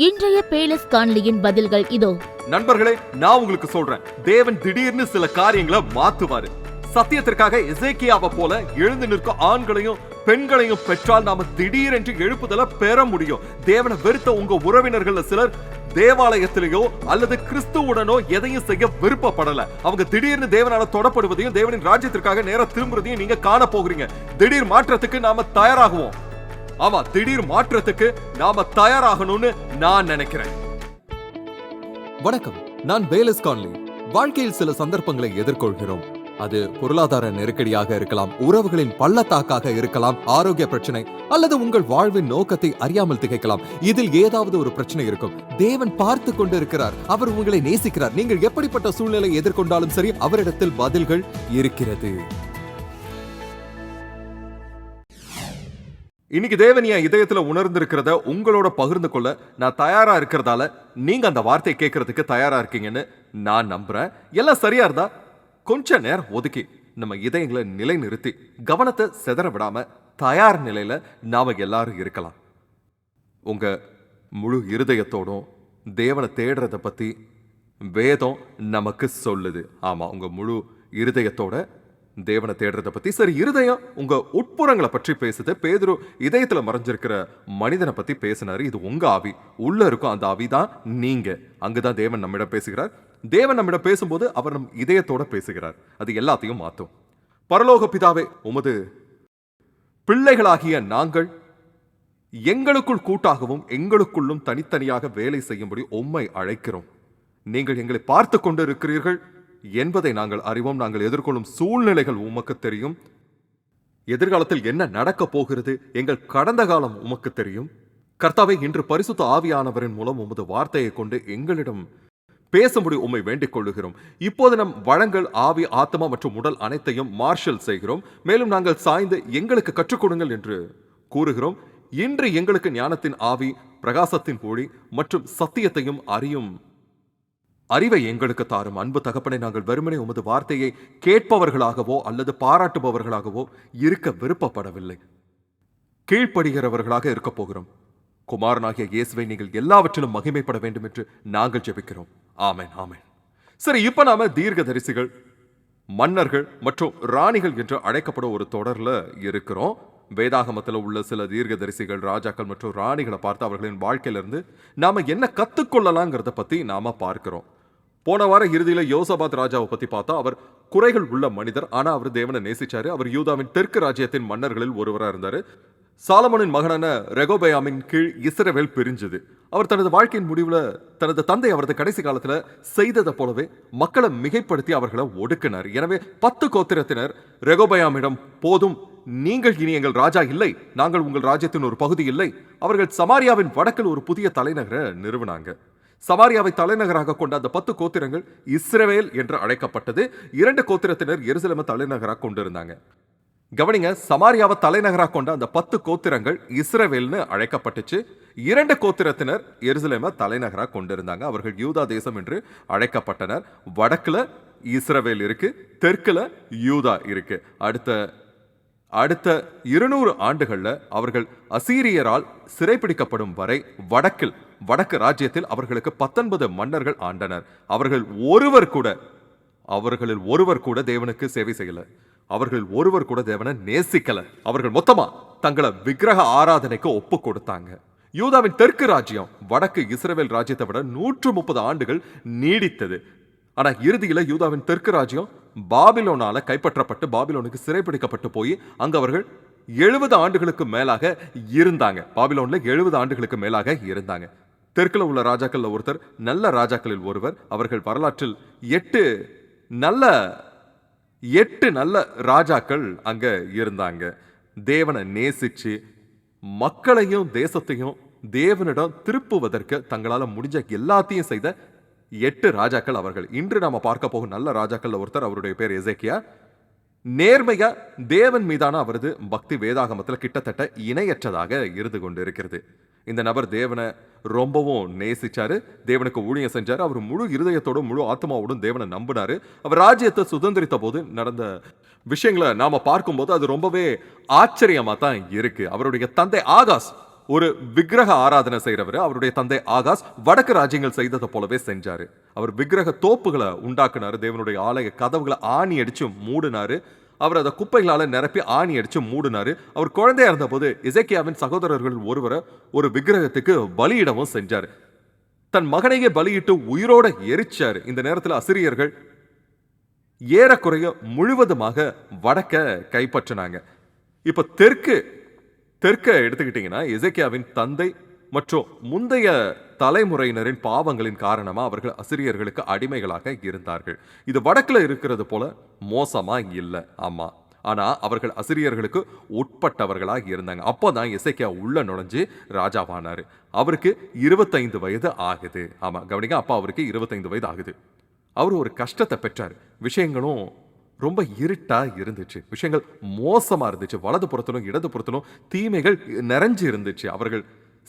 இன்றைய பேலஸ் காணொலியின் பதில்கள் இதோ. நண்பர்களே நான் உங்களுக்கு சொல்றேன். தேவன் திடீர்னு சில காரியங்களை மாத்துவாரு. சத்தியத்திற்காக எசேக்கியாவை போல எழுந்து நிற்கும் ஆண்களையும் பெண்களையும் பெற்றால் நாம திடீரென்று எழுப்புதல பெற முடியும். தேவனை வெறுத்த உங்க உறவினர்கள் சிலர் தேவாலயத்திலேயோ அல்லது கிறிஸ்துவுடனோ எதையும் செய்ய விருப்பப்படல. அவங்க திடீர்னு தேவனால தொடப்படுவதையும் தேவனின் ராஜ்யத்திற்காக நேர திரும்புறதையும் நீங்க காண போகிறீங்க திடீர் மாற்றத்துக்கு நாம தயாராகுவோம். ஆமா திடீர் மாற்றத்துக்கு நாம தயாராகணும்னு நான் நினைக்கிறேன். வணக்கம் நான் பேலஸ் கான்லி. வாழ்க்கையில் சில சந்தர்ப்பங்களை எதிர்கொள்கிறோம். அது பொருளாதார நெருக்கடியாக இருக்கலாம் உறவுகளின் பள்ளத்தாக்காக இருக்கலாம் ஆரோக்கிய பிரச்சனை அல்லது உங்கள் வாழ்வின் நோக்கத்தை அறியாமல் திகைக்கலாம். இதில் ஏதாவது ஒரு பிரச்சனை இருக்கும். தேவன் பார்த்து கொண்டு இருக்கிறார் அவர் உங்களை நேசிக்கிறார். நீங்கள் எப்படிப்பட்ட சூழ்நிலை எதிர்கொண்டாலும் சரி அவரிடத்தில் பதில்கள் இருக்கிறது. இன்னைக்கு தேவன் என் இதயத்துல உணர்ந்திருக்கிறத உங்களோட பகிர்ந்து கொள்ள நான் தயாரா இருக்கிறதால நீங்க அந்த வார்த்தையை கேட்கறதுக்கு தயாரா இருக்கீங்கன்னு நான் நம்புறேன். எல்லாம் சரியா இருந்தா கொஞ்ச நேரம் ஒதுக்கி நம்ம இதயங்களை நிலைநிறுத்தி கவனத்தை சிதற விடாம தயார் நிலையில நாம எல்லாரும் இருக்கலாம். உங்க முழு இருதயத்தோடும் தேவனை தேடுறதை பத்தி வேதம் நமக்கு சொல்லுது. ஆமா உங்க முழு இருதயத்தோட தேவனை தேடுறத பத்தி சரி இருதயம் உங்க உட்புறங்களை பற்றி பேசுது. பேதுரு இதயத்துல மறைஞ்சிருக்கிற மனிதனை பத்தி பேசினாரு. இது உங்க ஆவி. உள்ள இருக்கும் அந்த ஆவி தான் நீங்க. அங்குதான் தேவன் நம்மிடம் பேசுகிறார். தேவன் நம்மிடம் பேசும்போது அவர் நம் இதயத்தோட பேசுகிறார். அது எல்லாத்தையும் மாத்தும். பரலோக பிதாவே உமது பிள்ளைகளாகிய நாங்கள் எங்களுக்குள் கூட்டாகவும் எங்களுக்குள்ளும் தனித்தனியாக வேலை செய்யும்படி உம்மை அழைக்கிறோம். நீங்கள் எங்களை பார்த்து கொண்டு இருக்கிறீர்கள். என்பதை நாங்கள் அறிவோம் நாங்கள் எதிர்கொள்ளும் சூழ்நிலைகள் உமக்கு தெரியும். எதிர்காலத்தில் என்ன நடக்கப் போகிறது எங்கள் கடந்த காலம் உமக்கு தெரியும். கர்த்தாவை இன்று பரிசுத்த ஆவியானவரின் மூலம் உமது வார்த்தையை கொண்டு எங்களிடம் பேசும்படி உம்மை வேண்டிக் கொள்ளுகிறோம். இப்போது நம் வளங்கள் ஆவி ஆத்மா மற்றும் உடல் அனைத்தையும் மார்ஷல் செய்கிறோம். மேலும் நாங்கள் சாய்ந்து எங்களுக்கு கற்றுக் கொடுங்கள் என்று கூறுகிறோம். இன்று எங்களுக்கு ஞானத்தின் ஆவி பிரகாசத்தின் ஒளி மற்றும் சத்தியத்தையும் அறியும். அறிவை எங்களுக்கு தாரும். அன்பு தகப்பனை நாங்கள் வெறுமனே உமது வார்த்தையை கேட்பவர்களாகவோ அல்லது பாராட்டுபவர்களாகவோ இருக்க விருப்பப்படவில்லை. கீழ்ப்படுகிறவர்களாக இருக்கப் போகிறோம். குமாரனாகிய இயேசுவை நீங்கள் எல்லாவற்றிலும் மகிமைப்பட வேண்டும் என்று நாங்கள் ஜெபிக்கிறோம். ஆமேன் ஆமேன். சரி இப்ப நாம தீர்க்கதரிசிகள் மன்னர்கள் மற்றும் ராணிகள் என்று அழைக்கப்படும் ஒரு தொடரில் இருக்கிறோம். வேதாகமத்தில் உள்ள சில தீர்க்கதரிசிகள் ராஜாக்கள் மற்றும் ராணிகளை பார்த்து அவர்களின் வாழ்க்கையிலிருந்து நாம் என்ன கற்றுக்கொள்ளலாங்கிறத பற்றி நாம் பார்க்கிறோம். போன வார இறுதியில் யோசபாத் ராஜாவை பத்தி பார்த்தா அவர் குறைகள் உள்ள மனிதர். ஆனால் அவர் தேவனை நேசிச்சாரு. அவர் யூதாவின் தெற்கு ராஜ்யத்தின் மன்னர்களில் ஒருவராக இருந்தாரு. சாலமனின் மகனான ரெகோபயாமின் கீழ் இஸ்ரவேல் பிரிஞ்சுது. அவர் தனது வாழ்க்கையின் முடிவுல தனது தந்தை அவரது கடைசி காலத்துல செய்ததை போலவே மக்களை மிகைப்படுத்தி அவர்களை ஒடுக்கினார். எனவே பத்து கோத்திரத்தினர் ரெகோபயாமிடம் போதும் நீங்கள் இனி எங்கள் ராஜா இல்லை. நாங்கள் உங்கள் ராஜ்யத்தின் ஒரு பகுதி இல்லை. அவர்கள் சமாரியாவின் வடக்கில் ஒரு புதிய தலைநகரை நிறுவினாங்க. சமாரியாவை தலைநகராக கொண்ட அந்த பத்து கோத்திரங்கள் இஸ்ரவேல் என்று அழைக்கப்பட்டது. இரண்டு கோத்திரத்தினர் எருசலேமை தலைநகராக கொண்டிருந்தாங்க. கவனிங்க சமாரியாவை தலைநகராக கொண்ட அந்த பத்து கோத்திரங்கள் இஸ்ரேவேல்னு அழைக்கப்பட்டுச்சு. இரண்டு கோத்திரத்தினர் எருசலேமை தலைநகராக கொண்டிருந்தாங்க. அவர்கள் யூதா தேசம் என்று அழைக்கப்பட்டனர். வடக்கில் இஸ்ரவேல் இருக்கு தெற்கில் யூதா இருக்கு. அடுத்த அடுத்த இருநூறு ஆண்டுகளில் அவர்கள் அசீரியரால் சிறைப்பிடிக்கப்படும் வரை வடக்கில் வடக்கு ராஜ்யத்தில் அவர்களுக்கு பத்தொன்பது மன்னர்கள் ஆண்டனர். அவர்கள் ஒருவர் கூட அவர்களில் ஒருவர் கூட தேவனுக்கு சேவை செய்யல. அவர்கள் ஒருவர் கூட தேவனை நேசிக்கல. அவர்கள் மொத்தமா தங்களை விக்கிரக ஆராதனைக்கு ஒப்பு கொடுத்தாங்க. யூதாவின் தெற்கு ராஜ்யம் வடக்கு இஸ்ரேல் ராஜ்யத்தை விட நூற்று முப்பது ஆண்டுகள் நீடித்தது. ஆனா இறுதியில யூதாவின் தெற்கு ராஜ்யம் பாபிலோனால கைப்பற்றப்பட்டு பாபிலோனுக்கு சிறைப்பிடிக்கப்பட்டு போய் அங்க அவர்கள் எழுபது ஆண்டுகளுக்கு மேலாக இருந்தாங்க. பாபிலோன்ல எழுபது ஆண்டுகளுக்கு மேலாக இருந்தாங்க. தெற்கில் உள்ள ராஜாக்களில் ஒருத்தர் நல்ல ராஜாக்களில் ஒருவர். அவர்கள் வரலாற்றில் எட்டு நல்ல எட்டு நல்ல ராஜாக்கள் அங்கே இருந்தாங்க. தேவனை நேசித்து மக்களையும் தேசத்தையும் தேவனிடம் திருப்புவதற்கு தங்களால் முடிஞ்ச எல்லாத்தையும் செய்த எட்டு ராஜாக்கள் அவர்கள். இன்று நாம பார்க்க போகும் நல்ல ராஜாக்கள் ஒருத்தர் அவருடைய பேர் எசேக்கியா. நேர்மையா தேவன் மீதான அவரது பக்தி வேதாகமத்தில் கிட்டத்தட்ட இணையற்றதாக இருந்து கொண்டு இருக்கிறது இந்த நபர் தேவனை ரொம்பவும் நேசிச்சாரு. தேவனுக்கு ஊழியம் செஞ்சார். அவர் முழு இருதயத்தோடும் முழு ஆத்மாவோடும் தேவனை நம்பினாரு. அவர் ராஜ்யத்தை சுதந்திரித்த போது நடந்த விஷயங்களை நாம பார்க்கும்போது அது ரொம்பவே ஆச்சரியமா தான் இருக்கு. அவருடைய தந்தை ஆகாஸ் ஒரு விக்கிரக ஆராதனை செய்கிறவர் அவருடைய தந்தை ஆகாஷ் வடக்கு ராஜ்யங்கள் செய்ததை போலவே செஞ்சார். அவர் விக்கிரக தோப்புகளை உண்டாக்குனாரு. தேவனுடைய ஆலய கதவுகளை ஆணி அடித்து மூடினாரு. அவர் அதை குப்பைகளால் நிரப்பி ஆணி அடித்து மூடினாரு. அவர் குழந்தையா இருந்தபோது இசைக்கியாவின் சகோதரர்கள் ஒருவரை ஒரு விக்கிரகத்துக்கு பலியிடவும் செஞ்சார். தன் மகனையே பலியிட்டு உயிரோட எரிச்சார். இந்த நேரத்தில் அசிரியர்கள் ஏறக்குறைய முழுவதுமாக வடக்க கைப்பற்றினாங்க. இப்போ தெற்கு தெற்க எடுத்துக்கிட்டிங்கன்னா இசைக்கியாவின் தந்தை மற்றும் முந்தைய தலைமுறையினரின் பாவங்களின் காரணமாக அவர்கள் அசிரியர்களுக்கு அடிமைகளாக இருந்தார்கள். இது வடக்கில் இருக்கிறது போல மோசமாக இல்லை. ஆமாம் ஆனால் அவர்கள் அசிரியர்களுக்கு உட்பட்டவர்களாக இருந்தாங்க. அப்போ தான் இசைக்கியா உள்ள நுழைஞ்சு ராஜாவானாரு. அவருக்கு இருபத்தைந்து வயது ஆகுது. ஆமாம் கவனிங்க அப்பா அவருக்கு இருபத்தைந்து வயது ஆகுது. அவர் ஒரு கஷ்டத்தை பெற்றார். விஷயங்களும் ரொம்ப இருட்டாக இருந்துச்சு. விஷயங்கள் மோசமாக இருந்துச்சு. வலது புறத்திலும் இடது புறத்திலும் தீமைகள் நிறைஞ்சு இருந்துச்சு அவர்கள்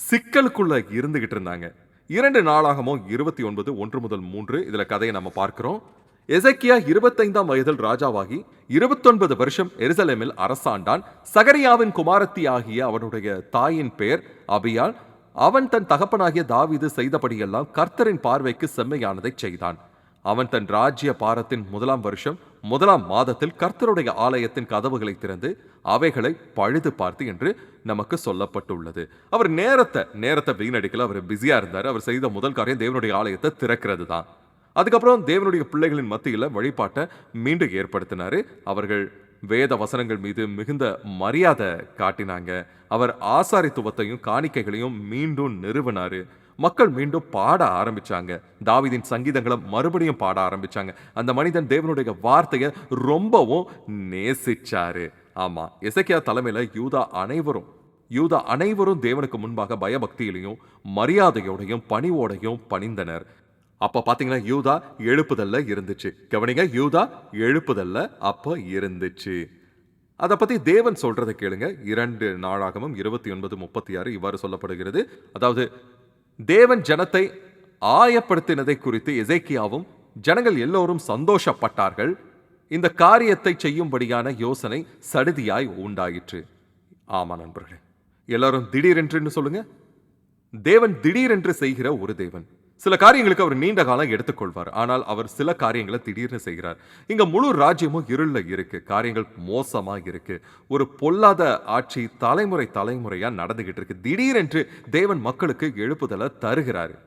சிக்கலுக்குள்ள இருந்துகிட்டு இருந்தாங்க. இரண்டு நாளாகமும் இருபத்தி ஒன்பது ஒன்று முதல் மூன்று இதுல கதையை நம்ம பார்க்கிறோம். எசக்கியா இருபத்தைந்தாம் வயதில் ராஜாவாகி இருபத்தொன்பது வருஷம் எருசலேமில் அரசாண்டான். சகரியாவின் குமாரத்தி ஆகிய அவனுடைய தாயின் பெயர் அபியால் அவன் தன் தகப்பனாகிய தாவீது செய்தபடியெல்லாம் கர்த்தரின் பார்வைக்கு செம்மையானதை செய்தான். அவன் தன் ராஜ்ய பாரத்தின் முதலாம் வருஷம் முதலாம் மாதத்தில் கர்த்தருடைய ஆலயத்தின் கதவுகளை திறந்து அவைகளை பழுது பார்த்து என்று நமக்கு சொல்லப்பட்டுள்ளது. அவர் நேரத்தை நேரத்தை வீணடிக்கல அவர் பிஸியாக இருந்தார். அவர் செய்த முதல் காரியம் தேவனுடைய ஆலயத்தை திறக்கிறது தான் அதுக்கப்புறம் தேவனுடைய பிள்ளைகளின் மத்தியில் வழிபாட்டை மீண்டும் ஏற்படுத்தினாரு. அவர்கள் வேத வசனங்கள் மீது மிகுந்த மரியாதை காட்டினாங்க. அவர் ஆசாரித்துவத்தையும் காணிக்கைகளையும் மீண்டும் நிறுவினார். மக்கள் மீண்டும் பாட ஆரம்பிச்சாங்க. தாவிதின் சங்கீதங்களை மறுபடியும் பாட ஆரம்பிச்சாங்க. அந்த மனிதன் தேவனுடைய வார்த்தையை ரொம்பவும் நேசிச்சாரு. ஆமா எசக்கியா தலைமையில யூதா அனைவரும் யூதா அனைவரும் தேவனுக்கு முன்பாக பயபக்தியிலையும் மரியாதையோடையும் பணிவோடையும் பணிந்தனர். அப்ப பாத்தீங்கன்னா யூதா எழுப்புதல்ல இருந்துச்சு. கவனிங்க யூதா எழுப்புதல்ல அப்ப இருந்துச்சு. அதை பத்தி தேவன் சொல்றதை கேளுங்க. இரண்டு நாளாகவும் இருபத்தி ஒன்பது முப்பத்தி ஆறு இவ்வாறு சொல்லப்படுகிறது. அதாவது தேவன் ஜனத்தை ஆயப்படுத்தினதை குறித்து எசேக்கியாவும் ஜனங்கள் எல்லோரும் சந்தோஷப்பட்டார்கள். இந்த காரியத்தை செய்யும்படியான யோசனை சடுதியாய் உண்டாயிற்று. ஆமா நண்பர்களே எல்லாரும் திடீரென்றுன்னு சொல்லுங்க. தேவன் திடீரென்று செய்கிற ஒரு தேவன். சில காரியங்களுக்கு அவர் நீண்ட காலம் எடுத்துக்கொள்வார். ஆனால் அவர் சில காரியங்களை திடீர்னு செய்கிறார். இங்க முழு ராஜ்யமும் இருளில் இருக்கு. காரியங்கள் மோசமா இருக்கு. ஒரு பொல்லாத ஆட்சி தலைமுறை தலைமுறையா நடந்துகிட்டு இருக்கு. திடீரென்று தேவன் மக்களுக்கு எழுப்புதலை தருகிறாரு.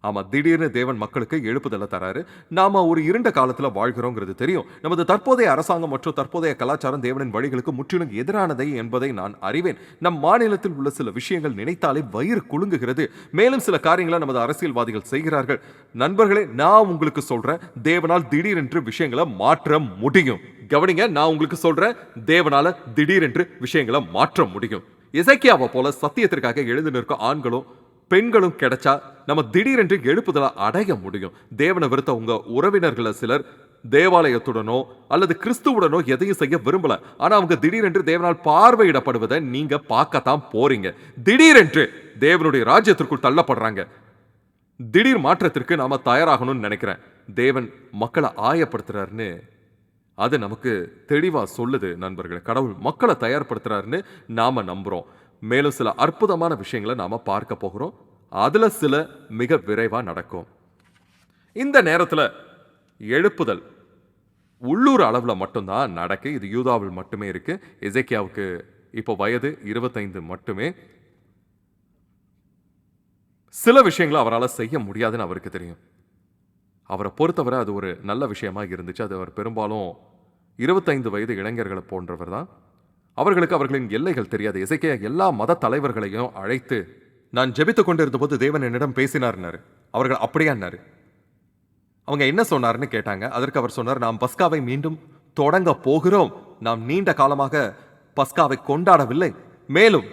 ஆமாம் திடீர்னு தேவன் மக்களுக்கு எழுப்புதலை தராரு. நாம் ஒரு இருண்ட காலத்தில் வாழ்கிறோங்கிறது தெரியும். நமது தற்போதைய அரசாங்கம் மற்றும் தற்போதைய கலாச்சாரம் தேவனின் வழிகளுக்கு முற்றிலும் எதிரானதை என்பதை நான் அறிவேன். நம் மாநிலத்தில் உள்ள சில விஷயங்கள் நினைத்தாலே வயிறு குலுங்குகிறது. மேலும் சில காரியங்களை நமது அரசியல்வாதிகள் செய்கிறார்கள். நண்பர்களே நான் உங்களுக்கு சொல்கிறேன் தேவனால் திடீரென்று விஷயங்களை மாற்ற முடியும். கவனிங்க நான் உங்களுக்கு சொல்கிறேன் தேவனால் திடீரென்று விஷயங்களை மாற்ற முடியும். இசைக்கியாவை போல சத்தியத்திற்காக எழுந்து நிற்கும் ஆண்களும் பெண்களும் கிடைச்சா நம்ம திடீரென்று எழுப்புதலை அடைய முடியும். தேவனை விருத்த உங்க உறவினர்களை சிலர் தேவாலயத்துடனோ அல்லது கிறிஸ்துவுடனோ எதையும் செய்ய விரும்பல. ஆனா அவங்க திடீரென்று தேவனால் பார்வையிடப்படுவதை நீங்க பார்க்கத்தான் போறீங்க. திடீரென்று தேவனுடைய ராஜ்யத்திற்குள் தள்ளப்படுறாங்க. திடீர் மாற்றத்திற்கு நாம தயாராகணும்னு நினைக்கிறேன். தேவன் மக்களை ஆயப்படுத்துறாருன்னு அது நமக்கு தெளிவா சொல்லுது நண்பர்களே. கடவுள் மக்களை தயார்படுத்துறாருன்னு நாம நம்புறோம். மேலும் சில அற்புதமான விஷயங்களை நாம பார்க்க போகிறோம். அதில் சில மிக விரைவாக நடக்கும். இந்த நேரத்தில் எழுப்புதல். உள்ளூர் அளவில் மட்டும்தான் நடக்கு. இது யூதாவில் மட்டுமே இருக்குது எசேக்கியாவுக்கு இப்போ வயது இருபத்தைந்து மட்டுமே. சில விஷயங்களை அவரால் செய்ய முடியாதுன்னு அவருக்கு தெரியும். அவரை பொறுத்தவரை அது ஒரு நல்ல விஷயமா இருந்துச்சு. அது அவர் பெரும்பாலும் இருபத்தைந்து வயது இளைஞர்களை போன்றவர் தான். அவர்களுக்கு அவர்களின் எல்லைகள் தெரியாது. இசைக்கிய எல்லா மத தலைவர்களையும் அழைத்து நான் ஜெபித்து கொண்டிருந்தபோது தேவன் என்னிடம் பேசினார்னாரு. அவர்கள் அப்படியான்னாரு அவங்க என்ன சொன்னார்னு கேட்டாங்க. அதற்கு அவர் சொன்னார் நாம் பஸ்காவை மீண்டும் தொடங்க போகிறோம். நாம் நீண்ட காலமாக பஸ்காவை கொண்டாடவில்லை. மேலும்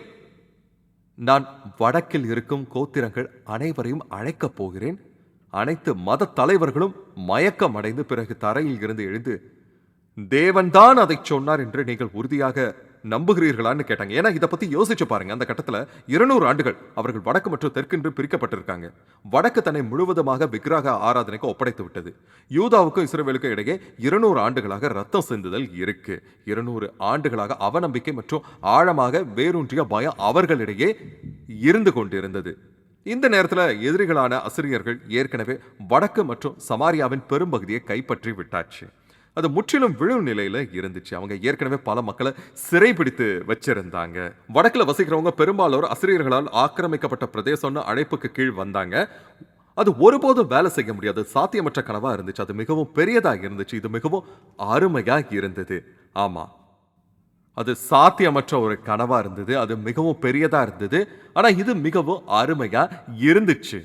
நான் வடக்கில் இருக்கும் கோத்திரங்கள் அனைவரையும் அழைக்கப் போகிறேன். அனைத்து மத தலைவர்களும் மயக்கம் அடைந்து பிறகு தரையில் இருந்து எழுந்து தேவன்தான் அதை சொன்னார் என்று நீங்கள் உறுதியாக நம்புகிறீர்களான்னு கேட்டாங்க. ஏன்னா இதை பத்தி யோசிச்சு பாருங்க. அந்த கட்டத்துல இருநூறு ஆண்டுகள் அவர்கள் வடக்கு மற்றும் தெற்கென்று பிரிக்கப்பட்டிருக்காங்க. வடக்கு தன்னை முழுவதுமாக விக்கிரக ஆராதனைக்கு ஒப்படைத்து விட்டது. யூதாவுக்கும் இஸ்ரேவேலுக்கும் இடையே இருநூறு ஆண்டுகளாக ரத்தம் சிந்துதல் இருக்கு. இருநூறு ஆண்டுகளாக அவநம்பிக்கை மற்றும் ஆழமாக வேரூன்றிய பயம் அவர்களிடையே இருந்து கொண்டிருந்தது. இந்த நேரத்தில் எதிரிகளான அசிரியர்கள் ஏற்கனவே வடக்கு மற்றும் சமாரியாவின் பெரும்பகுதியை கைப்பற்றி விட்டாச்சு. அது முற்றிலும் விழும் நிலையில் இருந்துச்சு. அவங்க ஏற்கனவே பல மக்களை சிறைபிடித்து வச்சிருந்தாங்க. வடக்கில் வசிக்கிறவங்க பெரும்பாலோர் அசிரியர்களால் ஆக்கிரமிக்கப்பட்ட பிரதேசம்னு அழைப்புக்கு கீழ் வந்தாங்க. அது ஒருபோதும் வேலை செய்ய முடியாது. சாத்தியமற்ற கனவாக இருந்துச்சு. அது மிகவும் பெரியதாக இருந்துச்சு. இது மிகவும் அருமையாக இருந்தது. ஆமாம் அது சாத்தியமற்ற ஒரு கனவாக இருந்தது. அது மிகவும் பெரியதாக இருந்தது. ஆனால் இது மிகவும் அருமையாக இருந்துச்சு.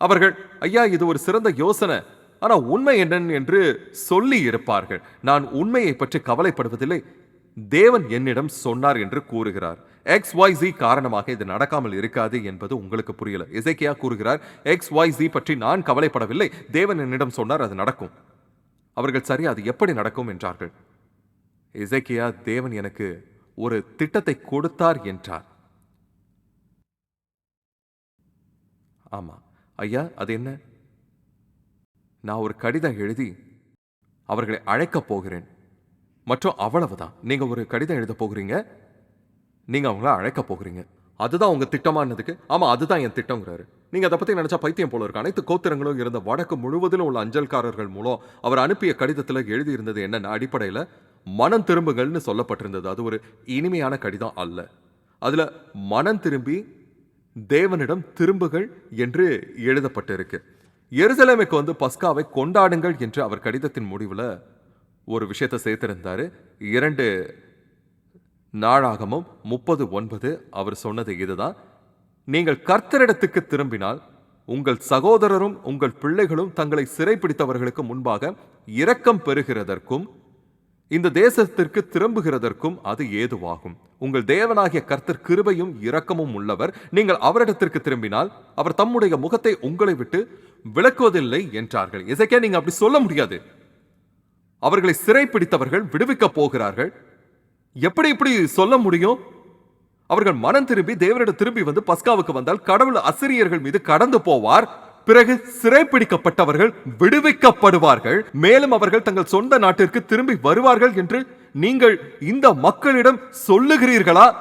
அவர்கள் ஐயா இது ஒரு சிறந்த யோசனை. ஆனால் உண்மை என்னன்னு என்று சொல்லி இருப்பார்கள். நான் உண்மையை பற்றி கவலைப்படுவதில்லை. தேவன் என்னிடம் சொன்னார் என்று கூறுகிறார். எக்ஸ் ஒய் ஜி காரணமாக இது நடக்காமல் இருக்காது என்பது உங்களுக்கு புரியல. இசைக்கியா கூறுகிறார் எக்ஸ் ஒய் ஜி பற்றி நான் கவலைப்படவில்லை. தேவன் என்னிடம் சொன்னார் அது நடக்கும். அவர்கள் சரி அது எப்படி நடக்கும் என்றார்கள். இசைக்கியா தேவன் எனக்கு ஒரு திட்டத்தை கொடுத்தார் என்றார். ஆமாம் ஐயா அது என்ன? நான் ஒரு கடிதம் எழுதி அவர்களை அழைக்கப் போகிறேன். மற்றும் அவ்வளவுதான். நீங்கள் ஒரு கடிதம் எழுத போகிறீங்க? நீங்கள் அவங்கள அழைக்க போகிறீங்க. அதுதான் உங்கள் திட்டமானதுக்கு. ஆமாம் அதுதான் என் திட்டங்கிறாரு நீங்கள் அதை பற்றி நினச்சா பைத்தியம் போல இருக்கு. அனைத்து கோத்திரங்களும் இருந்த வடக்கு முழுவதிலும் உள்ள அஞ்சல்காரர்கள் மூலம் அவர் அனுப்பிய கடிதத்தில் எழுதியிருந்தது என்னென்ன அடிப்படையில் மனம் திரும்புங்கள்னு சொல்லப்பட்டிருந்தது. அது ஒரு இனிமையான கடிதம் அல்ல. அதில் மனம் திரும்பி தேவனிடம் திரும்புகள் என்று எழுதப்பட்டிருக்கு. எருசலேமுக்கு வந்து பஸ்காவை கொண்டாடுங்கள் என்று அவர் கடிதத்தின் முடிவில் ஒரு விஷயத்தை சேர்த்திருந்தார். இரண்டு நாளாகமும் முப்பது ஒன்பது அவர் சொன்னது இதுதான். நீங்கள் கர்த்தரிடத்துக்கு திரும்பினால் உங்கள் சகோதரரும் உங்கள் பிள்ளைகளும் தங்களை சிறைப்பிடித்தவர்களுக்கு முன்பாக இரக்கம் பெறுகிறதற்கும் இந்த தேசத்திற்கு திரும்புகிறதற்கும் அது ஏதுவாகும். உங்கள் தேவனாகிய கர்த்தர் கிருபையும் இரக்கமும் உள்ளவர். நீங்கள் அவரிடத்திற்கு திரும்பினால் அவர் தம்முடைய முகத்தை உங்களை விட்டு விளக்குவதில்லை என்றார்கள். இசைக்கே நீங்க அப்படி சொல்ல முடியாது. அவர்களை சிறைப்பிடித்தவர்கள் விடுவிக்கப் போகிறார்கள். எப்படி இப்படி சொல்ல முடியும்? அவர்கள் மனம் திரும்பி தேவனிடம் திரும்பி வந்து பஸ்காவுக்கு வந்தால் கடவுள் அசிரியர்கள் மீது கடந்து போவார். பிறகு சிறைப்பிடிக்கப்பட்டவர்கள் விடுவிக்கப்படுவார்கள். மேலும் அவர்கள் தங்கள் சொந்த நாட்டிற்கு திரும்பி வருவார்கள் என்று நீங்கள் இந்த மக்களிடம் சொல்லுகிறீர்களா?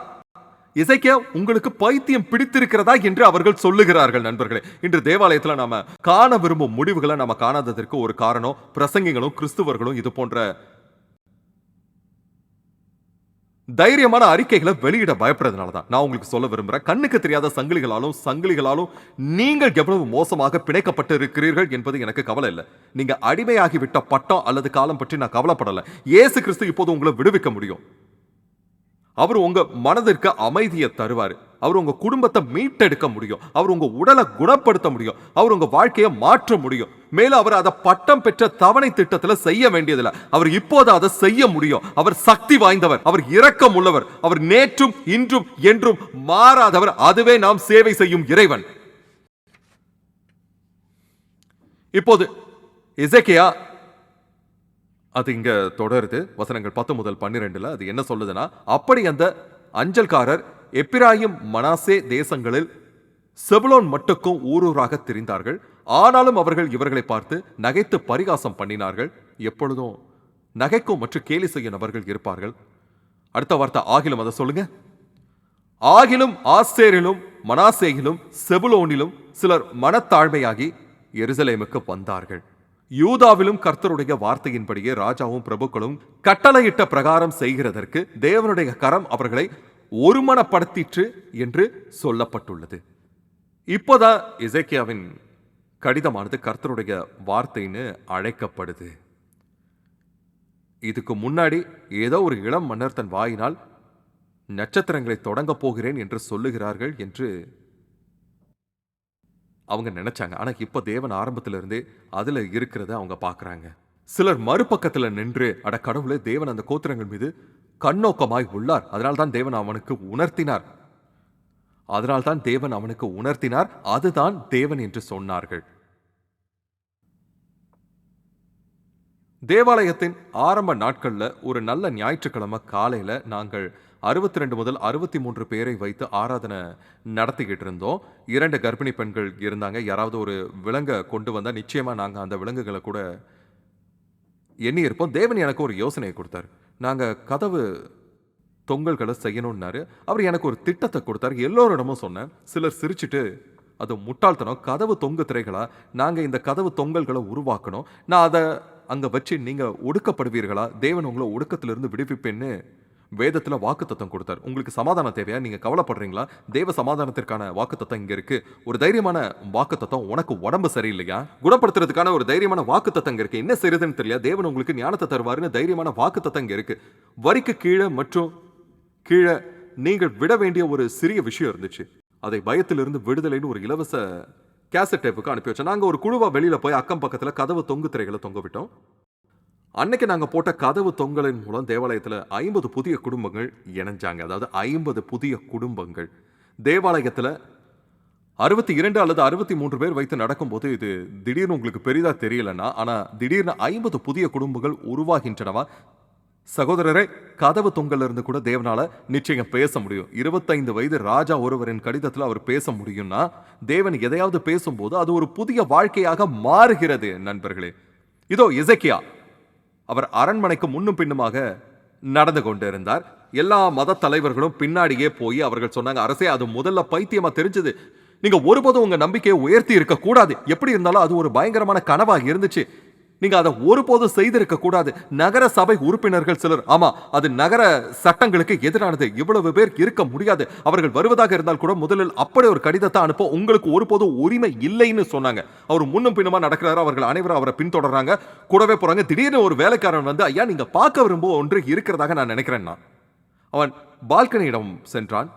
இசைக்க உங்களுக்கு பைத்தியம் பிடித்திருக்கிறதா என்று அவர்கள் சொல்லுகிறார்கள் நண்பர்களே. இன்று தேவாலயத்தில் நாம காண விரும்பும் முடிவுகளை நாம காணாததற்கு ஒரு காரணம் பிரசங்கிகளும் கிறிஸ்துவர்களும் இது போன்ற தைரியமான அறிக்கைகளை வெளியிட பயப்படுறதுனால தான் நான் உங்களுக்கு சொல்ல விரும்புகிறேன் கண்ணுக்கு தெரியாத சங்கிலிகளாலும் சங்கிலிகளாலும் நீங்கள் எவ்வளவு மோசமாக பிணைக்கப்பட்டு இருக்கிறீர்கள் என்பது எனக்கு கவலை இல்லை. நீங்கள் அடிமையாகிவிட்ட பட்டம் அல்லது காலம் பற்றி நான் கவலைப்படலை. இயேசு கிறிஸ்து இப்போது உங்களை விடுவிக்க முடியும். அவர் உங்க மனதிற்கு அமைதியை தருவார். அவர் உங்க குடும்பத்தை மீட்டெடுக்க முடியும். அவர் உங்க உடலை குணப்படுத்த முடியும். அவர் உங்க வாழ்க்கையை மாற்ற முடியும். மேலும் அவர் அதை பட்டம் பெற்ற தவணை திட்டத்துல செய்ய வேண்டியதில்லை. அவர் இப்போது அதை செய்ய முடியும். அவர் சக்தி வாய்ந்தவர். அவர் இரக்கம் உள்ளவர். அவர் நேற்றும் இன்றும் என்றும் மாறாதவர். அதுவே நாம் சேவை செய்யும் இறைவன். இப்போது இசைக்கியா அது இங்கே தொடருது. வசனங்கள் பத்து முதல் பன்னிரெண்டில் அது என்ன சொல்லுதுன்னா அப்படி அந்த அஞ்சல்காரர் எப்பிராயிம் மனாசே தேசங்களில் செபுலோன் மட்டுக்கும் ஊரூராக திரிந்தார்கள். ஆனாலும் அவர்கள் இவர்களை பார்த்து நகைத்து பரிகாசம் பண்ணினார்கள். எப்பொழுதும் நகைக்கும் மற்றும் கேலி செய்ய நபர்கள் இருப்பார்கள். அடுத்த வார்த்தை ஆகிலும் அதை சொல்லுங்க. ஆகிலும் ஆசேரிலும் மனாசேயிலும் செபுலோனிலும் சிலர் மனத்தாழ்மையாகி எருசலேமுக்கு வந்தார்கள். யூதாவிலும் கர்த்தருடைய வார்த்தையின்படியே ராஜாவும் பிரபுக்களும் கட்டளையிட்ட பிரகாரம் செய்கிறதற்கு தேவனுடைய கரம் அவர்களை ஒருமனப்படுத்திற்று என்று சொல்லப்பட்டுள்ளது. இப்போதான் இசைக்கியாவின் கடிதமானது கர்த்தருடைய வார்த்தைன்னு அழைக்கப்படுது. இதுக்கு முன்னாடி ஏதோ ஒரு இளம் மன்னர் தன் வாயினால் நட்சத்திரங்களை தொடங்கப் போகிறேன் என்று சொல்லுகிறார்கள் என்று அவங்க நினைச்சாங்க. ஆனா இப்போ தேவன் ஆரம்பத்துல இருந்தே அதுல இருக்கிறத அவங்க பார்க்குறாங்க சிலர் மறுபக்கத்துல நின்று அட கடவுளே தேவன் அந்த கோத்திரங்கள் மீது கண்ணோக்கமாய் உள்ளார். அதனால் தான் தேவன் அவனுக்கு உணர்த்தினார். அதனால் தான் தேவன் அவனுக்கு உணர்த்தினார். அதுதான் தேவன் என்று சொன்னார்கள். தேவாலயத்தின் ஆரம்ப நாட்களில் ஒரு நல்ல ஞாயிற்றுக்கிழமை காலையில் நாங்கள் அறுபத்தி ரெண்டு முதல் அறுபத்தி மூன்று பேரை வைத்து ஆராதனை நடத்திக்கிட்டு இருந்தோம் இரண்டு கர்ப்பிணி பெண்கள் இருந்தாங்க. யாராவது ஒரு விலங்கை கொண்டு வந்தால் நிச்சயமாக நாங்கள் அந்த விலங்குகளை கூட எண்ணி இருப்போம் தேவன் எனக்கு ஒரு யோசனையை கொடுத்தாரு. நாங்கள் கதவு தொங்கல்களை செய்யணும்னாரு. அவர் எனக்கு ஒரு திட்டத்தை கொடுத்தாரு. எல்லோரிடமும் சொன்னேன். சிலர் சிரிச்சுட்டு அது முட்டாள்தனம். கதவு தொங்கு திரைகளாக நாங்கள் இந்த கதவு தொங்கல்களை உருவாக்கணும். நான் அதை அங்கே வச்சு நீங்கள் ஒடுக்கப்படுவீர்களா? தேவன் உங்களை ஒடுக்கத்திலிருந்து விடுவிப்பேன்னு வேதத்தில் வாக்குத்தத்தம் கொடுத்தார். உங்களுக்கு சமாதானம் தேவையா? நீங்கள் கவலைப்படுறீங்களா? தேவ சமாதானத்திற்கான வாக்குத்தத்தம் இங்கே இருக்கு. ஒரு தைரியமான வாக்குத்தத்தம் உனக்கு உடம்பு சரியில்லையா? குணப்படுத்துறதுக்கான ஒரு தைரியமான வாக்குத்தத்தம் இங்கே இருக்கு. என்ன செய்யறதுன்னு தெரியல. தேவன் உங்களுக்கு ஞானத்தை தருவாருன்னு தைரியமான வாக்குத்தத்தம் இங்கே இருக்கு. வரிக்கு கீழே மற்றும் கீழே நீங்கள் விட வேண்டிய ஒரு சிறிய விஷயம் இருந்துச்சு. அதை பயத்திலிருந்து விடுதலைன்னு ஒரு இலவச கேசட் டேப்புக்கு அனுப்பி வச்சோம் நாங்கள் ஒரு குழுவாக வெளியில் போய் அக்கம் பக்கத்தில் கதவு தொங்கு திரைகளை தொங்க விட்டோம். அன்னைக்கு நாங்கள் போட்ட கதவு தொங்கலின் மூலம் தேவாலயத்தில் ஐம்பது புதிய குடும்பங்கள் இணைஞ்சாங்க. அதாவது ஐம்பது புதிய குடும்பங்கள். தேவாலயத்தில் அறுபத்தி இரண்டு அல்லது அறுபத்தி மூன்று பேர் வைத்து நடக்கும்போது இது திடீர்னு உங்களுக்கு பெரிதாக தெரியலன்னா ஆனால் திடீர்னு ஐம்பது புதிய குடும்பங்கள் உருவாகின்றனவா? சகோதரரே கதவு தொங்கல்ல இருந்து கூட தேவனால நிச்சயம் பேச முடியும். இருபத்தைந்து வயது ராஜா ஒருவரின் கடிதத்தில் அவர் பேச முடியும்னா தேவன் எதையாவது பேசும்போது அது ஒரு புதிய வாழ்க்கையாக மாறுகிறது நண்பர்களே. இதோ இசைக்கியா அவர் அரண்மனைக்கு முன்னும் பின்னுமாக நடந்து கொண்டிருந்தார். எல்லா மத தலைவர்களும் பின்னாடியே போய் அவர்கள் சொன்னாங்க அரசே அது முதல்ல பைத்தியமா தெரிஞ்சது. நீங்க ஒருபோதும் உங்க நம்பிக்கையை உயர்த்தி இருக்க கூடாது. எப்படி இருந்தாலும் அது ஒரு பயங்கரமான கனவாக இருந்துச்சு. நீங்க அதை ஒருபோதும் செய்திருக்க கூடாது. நகர சபை உறுப்பினர்கள் சிலர் ஆமா அது நகர சட்டங்களுக்கு எதிரானது. இவ்வளவு பேர் இருக்க முடியாது. அவர்கள் வருவதாக இருந்தால் கூட முதலில் அப்படி ஒரு கடிதத்தை அனுப்ப உங்களுக்கு ஒருபோதும் உரிமை இல்லைன்னு சொன்னாங்க. அவர் முன்னும் பின்னுமா நடக்கிறாரு அவர்கள் அனைவரும் அவரை பின்தொடர்றாங்க. கூடவே போறாங்க. திடீர்னு ஒரு வேலைக்காரன் வந்து ஐயா நீங்க பார்க்க விரும்பும் ஒன்று இருக்கிறதாக நான் நினைக்கிறேன்னா அவன் பால்கனியிடம் சென்றான்.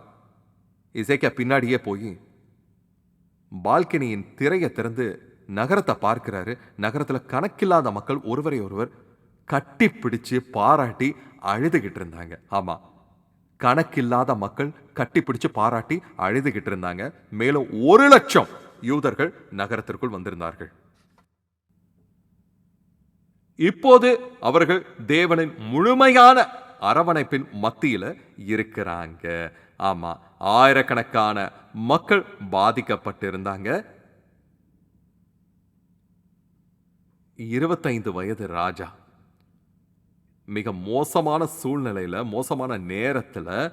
இசைக்கா பின்னாடியே போய் பால்கனியின் திரையை திறந்து நகரத்தை பார்க்கிறாரு. நகரத்துல கணக்கில்லாத மக்கள் ஒருவரை ஒருவர் கட்டி பிடிச்சு பாராட்டி அழுதுகிட்டு இருந்தாங்க. ஆமா. கணக்கில்லாத மக்கள் கட்டி பிடிச்சு பாராட்டி அழுதுகிட்டு இருந்தாங்க. மேலும் ஒரு லட்சம் யூதர்கள் நகரத்திற்குள் வந்திருந்தார்கள். இப்போது அவர்கள் தேவனின் முழுமையான அரவணைப்பின் மத்தியில இருக்கிறாங்க. ஆமா. ஆயிரக்கணக்கான மக்கள் பாதிக்கப்பட்டிருந்தாங்க. இருபத்தைந்து வயது ராஜா. மிக மோசமான சூழ்நிலையில மோசமான நேரத்துல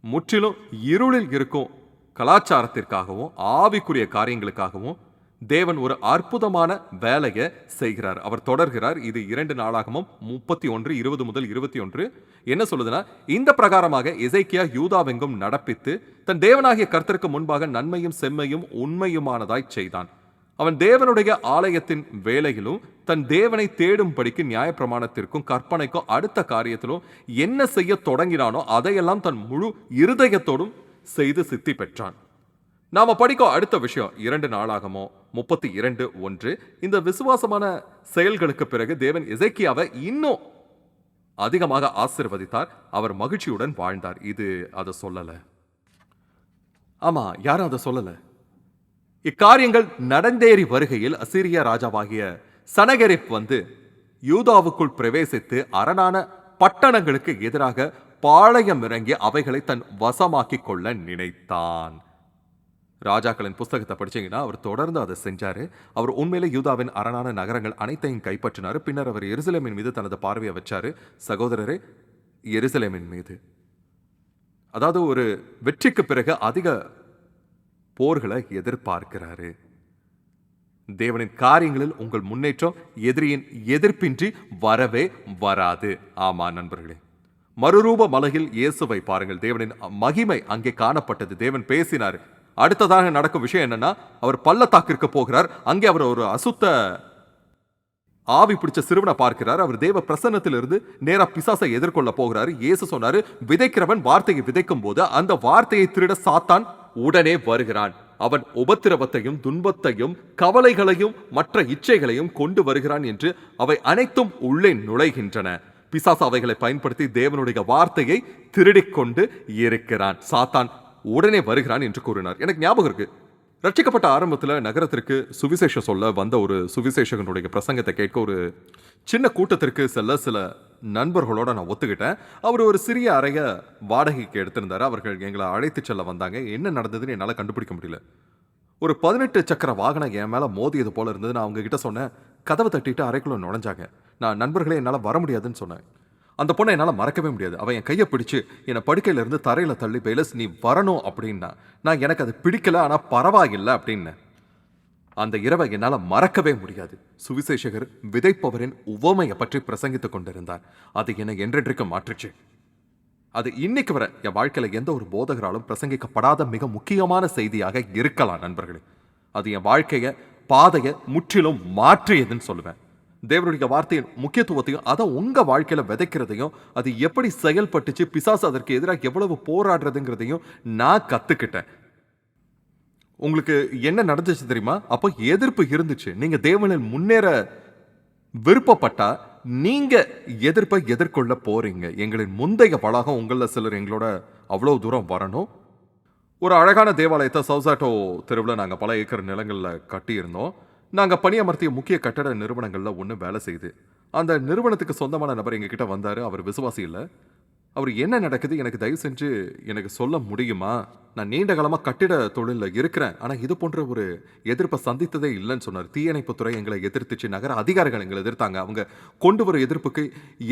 முற்றிலும் இருளில் இருக்கும் கலாச்சாரத்திற்காகவும் ஆவிக்குரிய காரியங்களுக்காகவும் தேவன் ஒரு அற்புதமான வேலையை செய்கிறார். அவர் தொடர்கிறார். இது இரண்டு நாளாகமும் முப்பத்தி ஒன்று இருபது முதல் இருபத்தி ஒன்று என்ன சொல்லுதுன்னா இந்த பிரகாரமாக இசைக்கியா யூதாவெங்கும் நடப்பித்து தன் தேவனாகிய கர்த்தருக்கு முன்பாக நன்மையும் செம்மையும் உண்மையுமானதாய் செய்தான். அவன் தேவனுடைய ஆலயத்தின் வேலையிலும் தன் தேவனை தேடும்படிக்கு நியாயப்பிரமாணத்திற்கும் கற்பனைக்கும் அடுத்த காரியத்திலும் என்ன செய்ய தொடங்கினானோ அதையெல்லாம் தன் முழு இருதயத்தோடும் செய்து சித்தி பெற்றான். நாம் படிக்கும் அடுத்த விஷயம் இரண்டு நாளாகமோ முப்பத்தி இரண்டு ஒன்று. இந்த விசுவாசமான செயல்களுக்கு பிறகு தேவன் இசைக்கியாவை இன்னும் அதிகமாக ஆசிர்வதித்தார். அவர் மகிழ்ச்சியுடன் வாழ்ந்தார். இது அதை சொல்லலை. ஆமாம் யாரும் அதை சொல்லலை? இக்காரியங்கள் நடந்தேறி வருகையில் அசிரிய ராஜாவாகிய சனகரிப் வந்து யூதாவுக்குள் பிரவேசித்து அரணான பட்டணங்களுக்கு எதிராக பாளையம் இறங்கி அவைகளை தன் வசமாக்கிக் கொள்ள நினைத்தான். ராஜாக்களின் புஸ்தகத்தை படிச்சீங்கன்னா அவர் தொடர்ந்து அதை செஞ்சாரு. அவர் உண்மையிலே யூதாவின் அரணான நகரங்கள் அனைத்தையும் கைப்பற்றினார். பின்னர் அவர் எருசலேமின் மீது தனது பார்வையை வச்சாரு. சகோதரரே எருசலேமின் மீது. அதாவது ஒரு வெற்றிக்கு பிறகு அதிக போர்களை எதிர்பார்க்கிறாரு. தேவனின் காரியங்களில் உங்கள் முன்னேற்றம் எதிரியின் எதிர்ப்பின்றி வரவே வராது. ஆமா நண்பர்களே. மறுரூப மலையில் இயேசுவை பாருங்கள். தேவனின் மகிமை அங்கே காணப்பட்டது. தேவன் பேசினார். அடுத்ததாக நடக்கும் விஷயம் என்னன்னா அவர் பள்ளத்தாக்கிற்கு போகிறார். அங்கே அவர் ஒரு அசுத்த ஆவி பிடிச்ச சிறுவனை பார்க்கிறார். அவர் தேவ பிரசன்னத்திலிருந்து நேரா பிசாசை எதிர்கொள்ள போகிறாரு. இயேசு சொன்னாரு விதைக்கிறவன் வார்த்தையை விதைக்கும் போது அந்த வார்த்தையை திருட சாத்தான் உடனே வருகிறான். அவன் உபத்திரவத்தையும் துன்பத்தையும் கவலைகளையும் மற்ற இச்சைகளையும் கொண்டு வருகிறான் என்று அவை அனைத்தும் உள்ளே நுழைகின்றன. பிசாசு அவைகளை பயன்படுத்தி தேவனுடைய வார்த்தையை திருடிக்கொண்டு இருக்கிறான். சாத்தான் உடனே வருகிறான் என்று கூறினார். எனக்கு ஞாபகம் இருக்கு. ரட்சிக்கப்பட்ட ஆரம்பத்தில் நகரத்திற்கு சுவிசேஷம் சொல்ல வந்த ஒரு சுவிசேஷகனுடைய பிரசங்கத்தை கேட்க ஒரு சின்ன கூட்டத்திற்கு செல்ல சில நண்பர்களோட நான் ஒத்துக்கிட்டேன். அவர் ஒரு சிறிய அறைய வாடகைக்கு எடுத்திருந்தார். அவர்கள் எங்களை அழைத்து செல்ல வந்தாங்க. என்ன நடந்ததுன்னு என்னால் கண்டுபிடிக்க முடியல. ஒரு பதினெட்டு சக்கர வாகனம் என் மேலே மோதியது போல இருந்தது. நான் அவங்க கிட்ட சொன்னேன். கதவை தட்டிட்டு அறைக்குள்ளே நுழைஞ்சாங்க. நான் நண்பர்களே என்னால் வர முடியாதுன்னு சொன்னேன். அந்த பொண்ணை என்னால் மறக்கவே முடியாது. அவன் என் கையை பிடிச்சு என்னை படுக்கையிலேருந்து தரையில் தள்ளி பேலஸ் நீ வரணும் அப்படின்னா நான் எனக்கு அது பிடிக்கல ஆனால் பரவாயில்லை அப்படின்னேன் அந்த இரவை என்னால் மறக்கவே முடியாது. சுவிசேஷகர் விதைப்பவரின் உவமையை பற்றி பிரசங்கித்துக் கொண்டிருந்தார். அது என்னை என்றென்றைக்கு மாற்றுச்சு. அது இன்னைக்கு வர என் வாழ்க்கையில் எந்த ஒரு போதகராலும் பிரசங்கிக்கப்படாத மிக முக்கியமான செய்தியாக இருக்கலாம் நண்பர்களே. அது என் வாழ்க்கையை பாதையை முற்றிலும் மாற்றியதுன்னு சொல்லுவேன். தேவனுடைய வார்த்தையின் முக்கியத்துவத்தையும் அதை உங்கள் வாழ்க்கையில் விதைக்கிறதையும் அது எப்படி செயல்பட்டுச்சு பிசாசு அதற்கு எதிராக எவ்வளவு போராடுறதுங்கிறதையும் நான் கற்றுக்கிட்டேன் உங்களுக்கு என்ன நடந்துச்சு தெரியுமா? அப்போ எதிர்ப்பு இருந்துச்சு. நீங்கள் தேவனில் முன்னேற விருப்பப்பட்டா நீங்கள் எதிர்ப்பை எதிர்கொள்ள போகிறீங்க எங்களின் முந்தைய வளாகம் உங்களில் சிலர் எங்களோட அவ்வளோ தூரம் வரணும். ஒரு அழகான தேவாலயத்தை சவுசாட்டோ தெருவில் நாங்கள் பல ஏக்கர் நிலங்களில் கட்டியிருந்தோம். நாங்கள் பணியமர்த்திய முக்கிய கட்டட நிறுவனங்களில் ஒன்று வேலை செய்யுது. அந்த நிறுவனத்துக்கு சொந்தமான நபர் எங்ககிட்ட வந்தார். அவர் விசுவாசி இல்லை. அவர் என்ன நடக்குது எனக்கு தயவு செஞ்சு எனக்கு சொல்ல முடியுமா? நான் நீண்ட காலமாக கட்டிட தொழிலில் இருக்கிறேன். ஆனால் இது போன்ற ஒரு எதிர்ப்பை சந்தித்ததே இல்லைன்னு சொன்னார். தீயணைப்புத்துறை எங்களை எதிர்த்துச்சு. நகர அதிகாரிகள் எங்களை எதிர்த்தாங்க. அவங்க கொண்டு வர எதிர்ப்புக்கு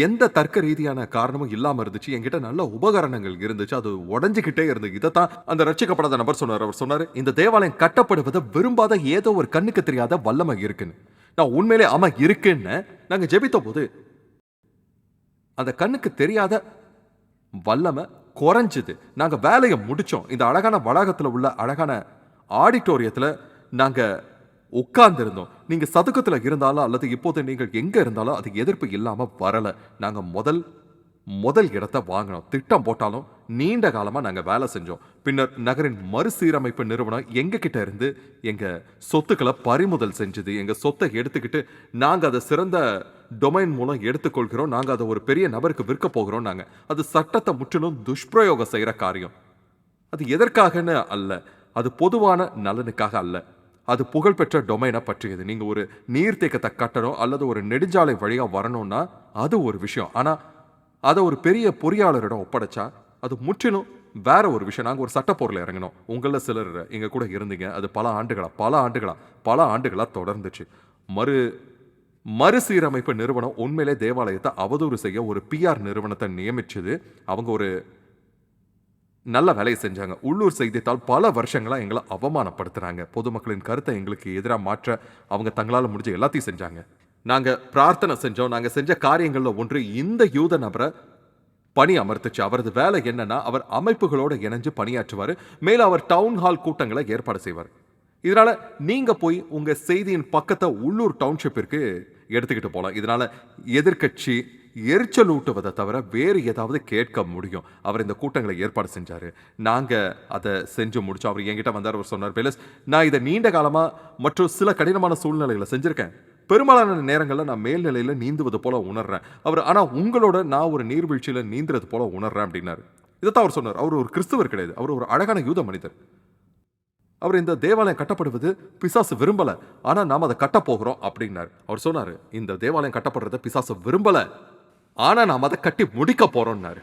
எந்த தர்க்க ரீதியான காரணமும் இல்லாமல் இருந்துச்சு. என்கிட்ட நல்ல உபகரணங்கள் இருந்துச்சு. அது உடஞ்சிக்கிட்டே இருந்தது. தான் அந்த ரட்சிக்கப்படாத நபர் சொன்னார். அவர் சொன்னார் இந்த தேவாலயம் கட்டப்படுவதை விரும்பாத ஏதோ ஒரு கண்ணுக்கு தெரியாத வல்லமை இருக்குன்னு. நான் உண்மையிலே ஆமாம் இருக்குன்னு. நாங்கள் ஜெபித்த போது அந்த கண்ணுக்கு தெரியாத வல்லமை குறைஞ்சிது. நாங்கள் வேலையை முடித்தோம் இந்த அழகான வளாகத்தில் உள்ள அழகான ஆடிட்டோரியத்தில் நாங்கள் உட்கார்ந்துருந்தோம். நீங்கள் சதுக்கத்தில் இருந்தாலும் அல்லது இப்போது நீங்கள் எங்கே இருந்தாலும் அது எதிர்ப்பு இல்லாமல் வரலை. நாங்கள் முதல் முதல் இடத்தை வாங்கினோம் திட்டம் போட்டாலும் நீண்ட காலமாக நாங்கள் வேலை செஞ்சோம். பின்னர் நகரின் மறுசீரமைப்பு நிறுவனம் எங்ககிட்ட இருந்து எங்கள் சொத்துக்களை பறிமுதல் செஞ்சது. எங்கள் சொத்தை எடுத்துக்கிட்டு நாங்கள் அதை சிறந்த டொமைன் மூலம் எடுத்துக்கொள்கிறோம். நாங்கள் அதை ஒரு பெரிய நபருக்கு விற்க போகிறோம் நாங்கள் அது சட்டத்தை முற்றிலும் துஷ்பிரயோகம் செய்கிற காரியம். அது எதற்காகன்னு அல்ல. அது பொதுவான நலனுக்காக அல்ல. அது புகழ்பெற்ற டொமைனை பற்றியது. நீங்கள் ஒரு நீர்த்தேக்கத்தை கட்டணும் அல்லது ஒரு நெடுஞ்சாலை வழியாக வரணும்னா அது ஒரு விஷயம். ஆனால் அதை ஒரு பெரிய பொறியாளரிடம் ஒப்படைச்சா அது முற்றிலும் வேற ஒரு விஷயம். நாங்கள் ஒரு சட்டப்போரில் இறங்கினோம். உங்களில் சிலர் எங்கள் கூட இருந்தீங்க. அது பல ஆண்டுகளாக பல ஆண்டுகளாக பல ஆண்டுகளாக தொடர்ந்துச்சு. மறு மறுசீரமைப்பு நிறுவனம் உண்மையிலே தேவாலயத்தை அவதூறு செய்ய ஒரு பிஆர் நிறுவனத்தை நியமிச்சது. அவங்க ஒரு நல்ல வேலையை செஞ்சாங்க. உள்ளூர் செய்தித்தாள் பல வருஷங்களாக எங்களை அவமானப்படுத்துகிறாங்க பொதுமக்களின் கருத்தை எங்களுக்கு எதிராக மாற்ற அவங்க தங்களால் முடிஞ்ச எல்லாத்தையும் செஞ்சாங்க. நாங்க பிரார்த்தனை செஞ்சோம். நாங்க செஞ்ச காரியங்கள்ல ஒன்று இந்த யூத நபரை பணி அமர்த்துச்சு. அவரது வேலை என்னன்னா அவர் அமைப்புகளோட இணைஞ்சு பணியாற்றுவார். மேலும் அவர் டவுன் ஹால் கூட்டங்களை ஏற்பாடு செய்வார். இதனால நீங்க போய் உங்க செய்தியின் பக்கத்தை உள்ளூர் டவுன்ஷிப்பிற்கு எடுத்துக்கிட்டு போகலாம் இதனால எதிர்க்கட்சி எரிச்சல் ஊட்டுவதை தவிர வேறு ஏதாவது கேட்க முடியும். அவர் இந்த கூட்டங்களை ஏற்பாடு செஞ்சார். நாங்கள் அதை செஞ்சு முடித்தோம் அவர் என்கிட்ட வந்தார். அவர் சொன்னார் பெலஸ் நான் இதை நீண்ட காலமாக மற்றும் சில கடினமான சூழ்நிலைகளை செஞ்சிருக்கேன். பெரும்பாலான நேரங்களில் நான் மேல்நிலையில் நீந்துவது போல உணர்றேன். அவர் ஆனால் உங்களோட நான் ஒரு நீர்வீழ்ச்சியில் நீந்துறது போல உணர்றேன் அப்படின்னாரு. இதைத்தான் அவர் சொன்னார். அவர் ஒரு கிறிஸ்துவர் கிடையாது. அவர் ஒரு அழகான யூத மனிதர். அவர் இந்த தேவாலயம் கட்டப்படுவது பிசாசு விரும்பலை. ஆனால் நாம் அதை கட்ட போகிறோம் அப்படின்னாரு. அவர் சொன்னார் இந்த தேவாலயம் கட்டப்படுறத பிசாசு விரும்பலை. ஆனால் நாம் அதை கட்டி முடிக்க போகிறோம்னாரு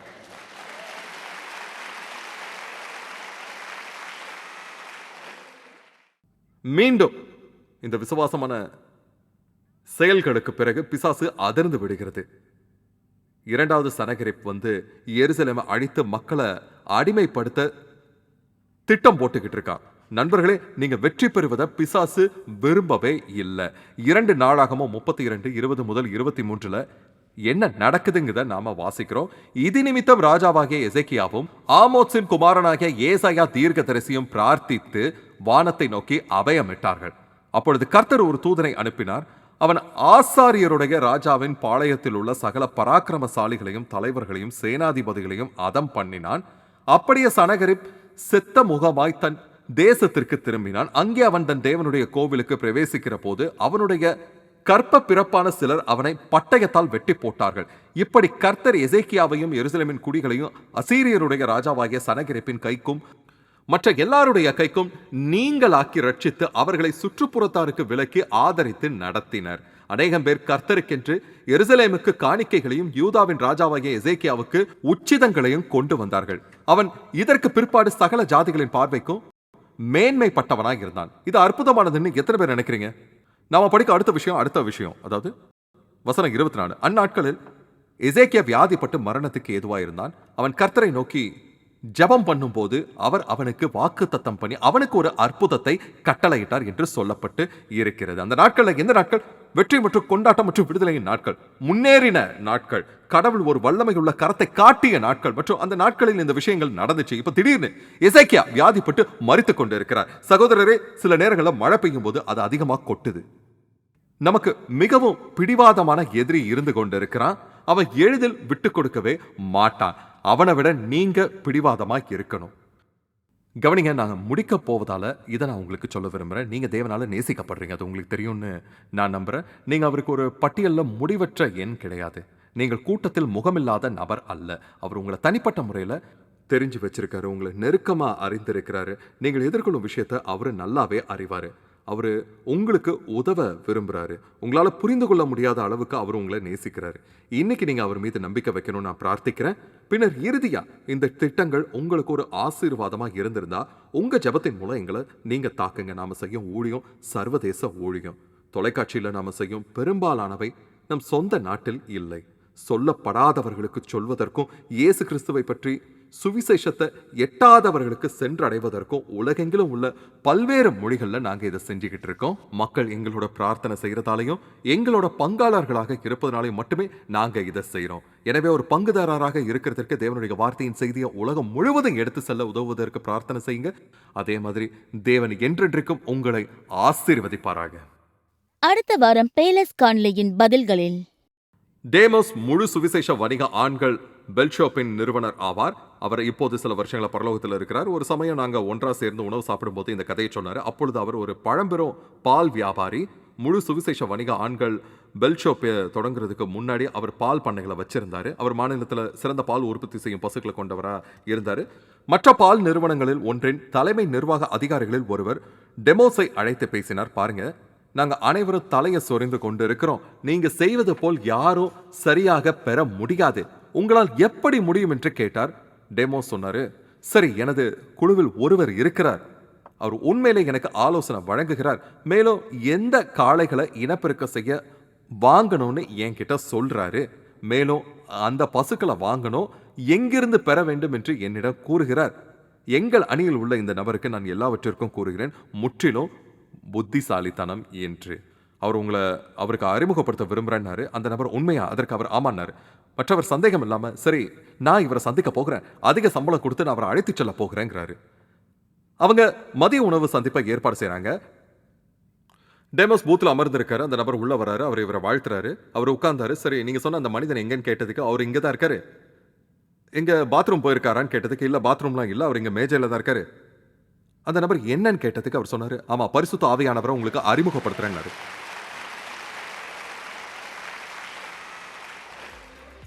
மீண்டும் இந்த விசுவாசமான செயல்களுக்கு பிறகு பிசாசு அதிர்ந்து விடுகிறது. இரண்டாவது சனகிரிப் வந்து எருசலேமை அழித்து மக்களை அடிமைப்படுத்த திட்டம் போட்டுக்கிட்டு இருக்கான். நண்பர்களே நீங்க வெற்றி பெறுவதை பிசாசு விரும்பவே இல்லை. இரண்டு நாளாகமும் முப்பத்தி இரண்டு இருபது முதல் இருபத்தி மூன்றுல என்ன நடக்குதுங்கிறத நாம வாசிக்கிறோம். இது நிமித்தம் ராஜாவாகிய எசேக்கியாவும் ஆமோத்ஸின் குமாரனாகிய ஏசாயா தீர்க்கதரிசியும் பிரார்த்தித்து வானத்தை நோக்கி அபயமிட்டார்கள். அப்பொழுது கர்த்தர் ஒரு தூதனை அனுப்பினார். அவன் ஆசாரியருடைய ராஜாவின் பாளையத்தில் உள்ள சகல பராக்கிரமசாலிகளையும் தலைவர்களையும் சேனாதிபதிகளையும் அதம் பண்ணினான். அப்படியே சனகரிப் செத்த முகமாய் தன் தேசத்திற்கு திரும்பினான். அங்கே அவன் தன் தேவனுடைய கோவிலுக்கு பிரவேசிக்கிற போது அவனுடைய கற்ப பிறப்பான சிலர் அவனை பட்டயத்தால் வெட்டி போட்டார்கள். இப்படி கர்த்தர் எசேக்கியாவையும் எருசலேமின் குடிகளையும் அசீரியருடைய ராஜாவாகிய சனகிரிப்பின் கைக்கும் மற்ற எல்லாருடைய கைக்கும் நீங்களாக்கி ரட்சித்து அவர்களை சுற்றுப்புறத்தாருக்கு விலக்கி ஆதரித்து நடத்தினர். அநேகம் பேர் கர்த்தருக்கென்று எருசலேமுக்கு காணிக்கைகளையும் யூதாவின் ராஜாவாகிய எசேக்கியாவுக்கு உச்சிதங்களையும் கொண்டு வந்தார்கள். அவன் இதற்கு பிற்பாடு சகல ஜாதிகளின் பார்வைக்கும் மேன்மைப்பட்டவனாய் இருந்தான். இது அற்புதமானதுன்னு எத்தனை பேர் நினைக்கிறீங்க? நாம படிக்க அடுத்த விஷயம் அடுத்த விஷயம். அதாவது வசனம் இருபத்தி நாலு. அந்நாட்களில் எசேக்கியா வியாதிப்பட்டு மரணத்துக்கு ஏதுவாக இருந்தான் அவன் கர்த்தரை நோக்கி ஜெபம் பண்ணும்போது அவர் அவனுக்கு வாக்கு தத்தம் பண்ணி அவனுக்கு ஒரு அற்புதத்தை கட்டளையிட்டார் என்று சொல்லப்பட்டு இருக்கிறது. அந்த நாட்களில் எந்த நாட்கள்? வெற்றி மற்றும் கொண்டாட்டம் மற்றும் விடுதலையின் நாட்கள். முன்னேறின நாட்கள். கடவுள் ஒரு வல்லமை உள்ள கரத்தை காட்டிய நாட்கள். மற்றும் அந்த நாட்களில் இந்த விஷயங்கள் நடந்துச்சு. இப்போ திடீர்னு இசைக்கியா வியாதிப்பட்டு மறித்து கொண்டு இருக்கிறார் சகோதரரே சில நேரங்களில் மழை பெய்யும் போது அது அதிகமாக கொட்டுது. நமக்கு மிகவும் பிடிவாதமான எதிரி இருந்து கொண்டு இருக்கிறான் அவன் எளிதில் விட்டு கொடுக்கவே மாட்டான். அவனை விட நீங்க பிடிவாதமாக இருக்கணும். கவனிங்க நாங்கள் முடிக்க போவதால் இதை நான் உங்களுக்கு சொல்ல விரும்புகிறேன் நீங்கள் தேவனால் நேசிக்கப்படுறீங்க அது உங்களுக்கு தெரியும்னு நான் நம்புகிறேன் நீங்கள் அவருக்கு ஒரு பட்டியலில் முடிவற்ற எண் கிடையாது. நீங்கள் கூட்டத்தில் முகமில்லாத நபர் அல்ல. அவர் உங்களை தனிப்பட்ட முறையில் தெரிஞ்சு வச்சிருக்காரு உங்களை நெருக்கமாக அறிந்திருக்கிறாரு. நீங்கள் எதிர்கொள்ளும் விஷயத்தை அவர் நல்லாவே அறிவார். அவர் உங்களுக்கு உதவ விரும்புகிறாரு உங்களால் புரிந்து கொள்ள முடியாத அளவுக்கு அவர் உங்களை நேசிக்கிறாரு. இன்னைக்கு நீங்கள் அவர் மீது நம்பிக்கை வைக்கணும்னு நான் பிரார்த்திக்கிறேன். பின்னர் இறுதியாக இந்த திட்டங்கள் உங்களுக்கு ஒரு ஆசீர்வாதமாக இருந்திருந்தா உங்கள் ஜெபத்தின் மூலம் எங்களை நீங்கள் தாக்குங்க. நாம செய்யும் ஊழியம் சர்வதேச ஊழியம். தொலைக்காட்சியில் நாம செய்யும் பெரும்பாலானவை நம் சொந்த நாட்டில் இல்லை. சொல்லப்படாதவர்களுக்கு சொல்வதற்கும் இயேசு கிறிஸ்துவை பற்றி சுவிசேஷத்தை எட்டாதவர்களுக்கு சென்றடைவதற்கும் உலகெங்கிலும் உள்ள பல்வேறு மொழிகளில் நாங்கள் இதை செஞ்சுக்கிட்டு இருக்கோம். மக்கள் எங்களோட பிரார்த்தனை செய்கிறதாலையும் எங்களோட பங்காளர்களாக இருப்பதனாலையும் மட்டுமே நாங்கள் இதை செய்கிறோம் எனவே ஒரு பங்குதாரராக இருக்கிறதற்கு தேவனுடைய வார்த்தையின் செய்தியை உலகம் முழுவதும் எடுத்து செல்ல உதவுவதற்கு பிரார்த்தனை செய்யுங்க. அதே மாதிரி தேவன் என்றென்றைக்கும் உங்களை ஆசீர்வதிப்பாராக. அடுத்த வாரம் பேலஸ் கான்லியின் பதில்களில். டேமோஸ் முழு சுவிசேஷ வணிக ஆண்கள் பெல்ஷோப்பின் நிறுவனர் ஆவார். அவர் இப்போது சில வருஷங்கள பரலோகத்தில் இருக்கிறார். ஒரு சமயம் நாங்கள் ஒன்றாக சேர்ந்து உணவு சாப்பிடும்போது இந்த கதையை சொன்னார். அப்பொழுது அவர் ஒரு பழம்பெரும் பால் வியாபாரி முழு சுவிசேஷ வணிக ஆண்கள் பெல்ஷோப்பை தொடங்குறதுக்கு முன்னாடி அவர் பால் பண்ணைகளை வச்சிருந்தார். அவர் மாநிலத்தில் சிறந்த பால் உற்பத்தி செய்யும் பசுக்களை கொண்டவராக இருந்தார். மற்ற பால் நிறுவனங்களில் ஒன்றின் தலைமை நிர்வாக அதிகாரிகளில் ஒருவர் டெமோஸை அழைத்து பேசினார். பாருங்க நாங்கள் அனைவரும் தலையை சொரிந்து கொண்டு இருக்கிறோம் நீங்கள் செய்வது போல் யாரும் சரியாக பெற முடியாது. உங்களால் எப்படி முடியும் என்று கேட்டார். டெமோ சொன்னாரு சரி எனது குழுவில் ஒருவர் இருக்கிறார். அவர் உண்மையிலே எனக்கு ஆலோசனை வழங்குகிறார். மேலும் எந்த காளைகளை இனப்பெருக்க செய்ய வாங்கணும்னு என்கிட்ட சொல்றாரு. மேலும் அந்த பசுக்களை வாங்கணும். எங்கிருந்து பெற வேண்டும் என்று என்னிடம் கூறுகிறார். எங்கள் அணியில் உள்ள இந்த நபருக்கு நான் எல்லாவற்றிற்கும் கூறுகிறேன். முற்றிலும் புத்திசாலித்தனம் என்று. அவர் உங்களை அவருக்கு அறிமுகப்படுத்த விரும்புகிறேன்னாரு அந்த நபர் உண்மையா? அதற்கு அவர் ஆமான்னாரு. மற்றவர் சந்தேகம் இல்லாமல் சரி நான் இவரை சந்திக்க போகிறேன். அதிக சம்பளம் கொடுத்து நான் அவரை அழைத்துச் செல்ல போகிறேங்கிறாரு. அவங்க மதிய உணவு சந்திப்பை ஏற்பாடு செய்கிறாங்க டேமஸ் பூத்தில் அமர்ந்திருக்காரு. அந்த நபர் உள்ளே வராரு அவர் இவரை வாழ்த்துறாரு. அவர் உட்கார்ந்தாரு. சரி நீங்கள் சொன்ன அந்த மனிதன் எங்கேன்னு கேட்டதுக்கு அவர் இங்கே தான் இருக்காரு. எங்கே பாத்ரூம் போயிருக்காரான்னு கேட்டதுக்கு இல்லை பாத்ரூம்லாம் இல்லை. அவர் இங்கே மேஜையில் தான் இருக்காரு. அந்த நபர் என்னன்னு கேட்டதுக்கு அவர் சொன்னார் ஆமாம் பரிசுத்த ஆவியானவரை உங்களுக்கு அறிமுகப்படுத்துகிறேன்னாரு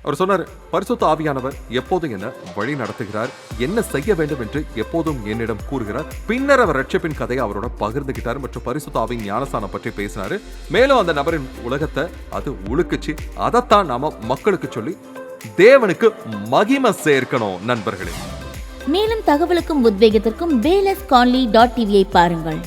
அவர் சொன்னார் பரிசுத்த ஆவியானவர் எப்போதும் என்ன வழி நடத்துகிறார் என்ன செய்ய வேண்டும் என்று எப்போதும் என்னிடம் கூறுகிறார். பின்னர் அவர் ரட்சிப்பின் கதையை அவரோட பகிர்ந்துகிட்டார் மற்றும் பரிசுத்த ஆவியின் ஞானஸ்தானம் பற்றி பேசினாரு. மேலும் அந்த நபரின் உலகத்தை அது உழுக்குச்சு அதைத்தான் நாம மக்களுக்கு சொல்லி தேவனுக்கு மகிமை சேர்க்கணும் நண்பர்களே. மேலும் தகவலுக்கும் உத்வேகத்திற்கும் பேலஸ் கான்லி டாட் டிவியை பாருங்கள்.